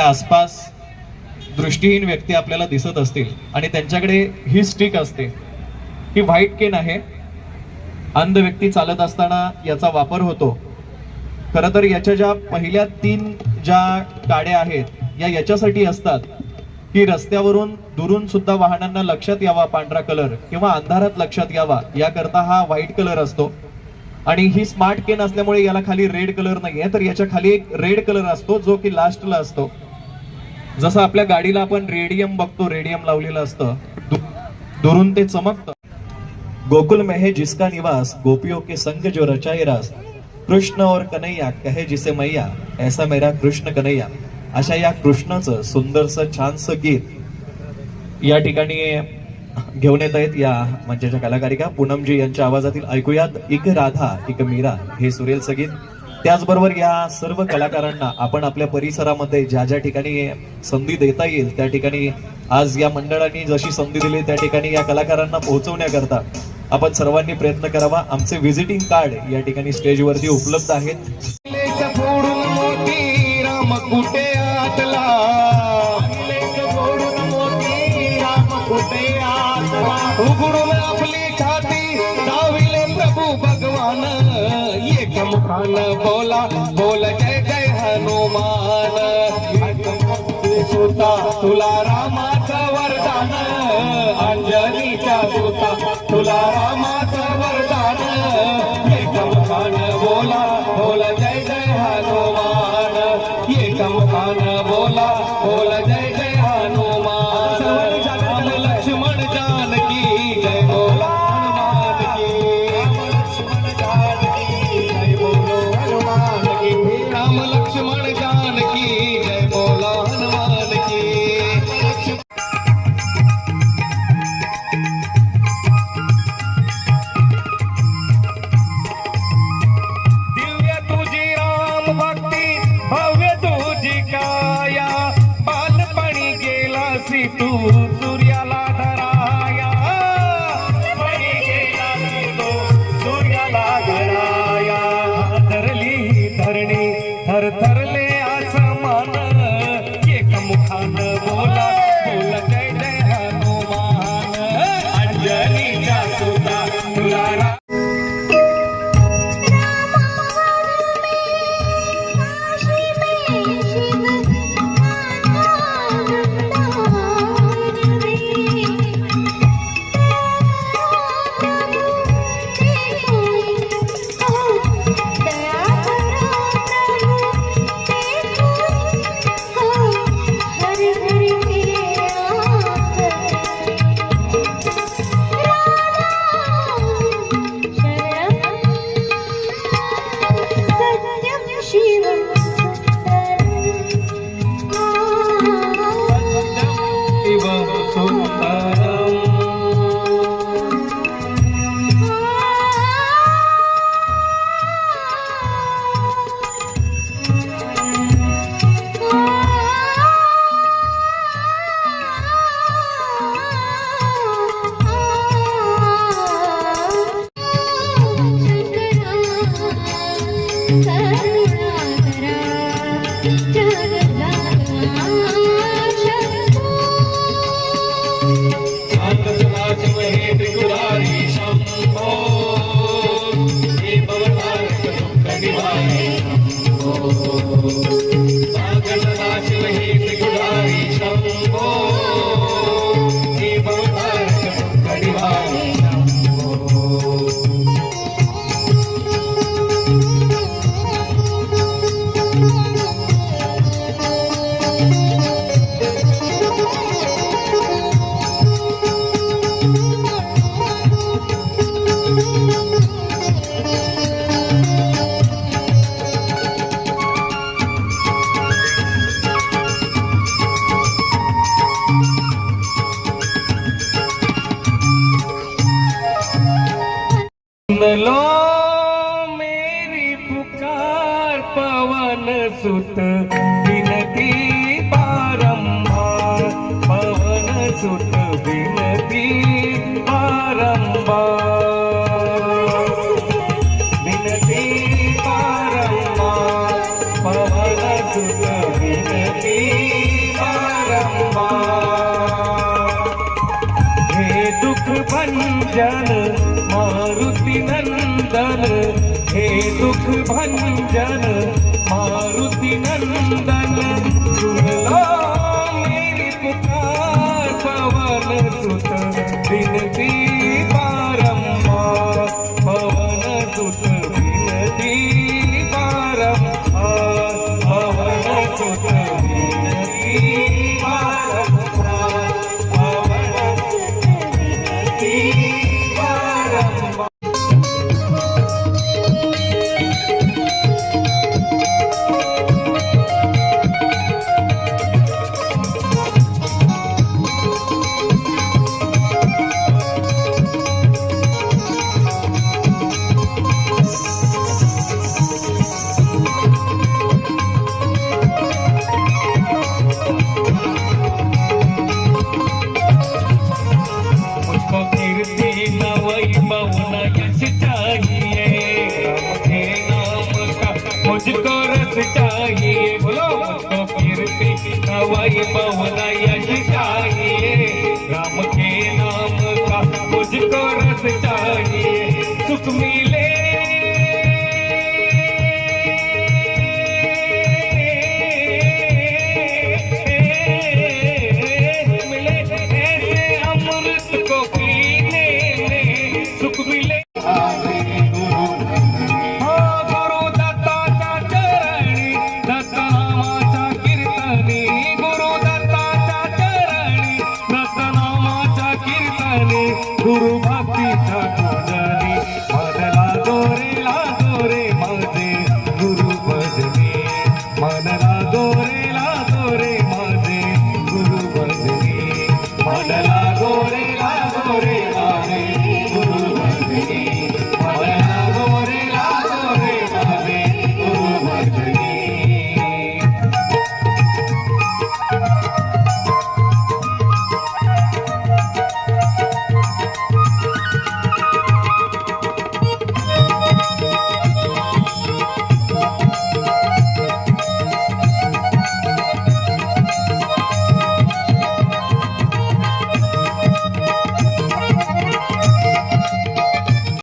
आसपास दृष्टीहीन व्यक्ती आपल्याला दिसत असतील आणि त्यांच्याकडे ही स्टिक असते. ही व्हाईट केन आहे. अंध व्यक्ती चालत असताना याचा वापर होतो. खर तर याच्या ज्या पहिल्या तीन ज्या काड्या आहेत या याच्यासाठी असतात. की रस्त्यावरून दुरून सुद्धा वाहनांना लक्षात यावा पांढरा कलर किंवा अंधारात लक्षात यावा याकरता हा व्हाईट कलर असतो. आणि ही स्मार्ट केन असल्यामुळे याला खाली रेड कलर नाहीये तर याच्या खाली एक रेड कलर असतो जो की लास्टला असतो. जसं आपल्या गाडीला आपण रेडियम बघतो रेडियम लावलेलं असतं दुरून ते चमकतं. गोकुल में है जिसका निवास गोपियों के संग जो रचाई रास. कृष्ण और कन्हैया कहे जिसे मैया ऐसा मेरा कृष्ण कन्हैया. अशा या कृष्णाचं सुंदरसं छानसं गीत. या ठिकाणी घेऊन येत आहेत या मंचाच्या कलाकारिका. पूनमजी यांच्या आवाजातील ऐकूयात एक राधा एक मीरा. हे सुरेल संगीत त्याचबरोबर या सर्व कलाकारांना आपण आपल्या परिसरामध्ये ज्या ज्या ठिकाणी संधी देता येईल त्या ठिकाणी आज या मंडळांनी जशी संधी दिली त्या ठिकाणी या कलाकारांना पोहोचवण्याकरता आपण सर्वांनी प्रयत्न करावा. आमचे व्हिजिटिंग कार्ड या ठिकाणी स्टेजवरती उपलब्ध आहेत. खान बोला बोल जय जय हनुमान. सुता तुला रामाचं वरदान. अंजनीच्या सुता तुला रामाचं वरदान. ¡Para el... बदलो मेरी पुकार पवन सुत। विनती बारंबार पवन सुत विनती बारंबार। भंजन भंजन मारुति नंदन चाहिए बोलो तो फिर भी हवाई पवनाया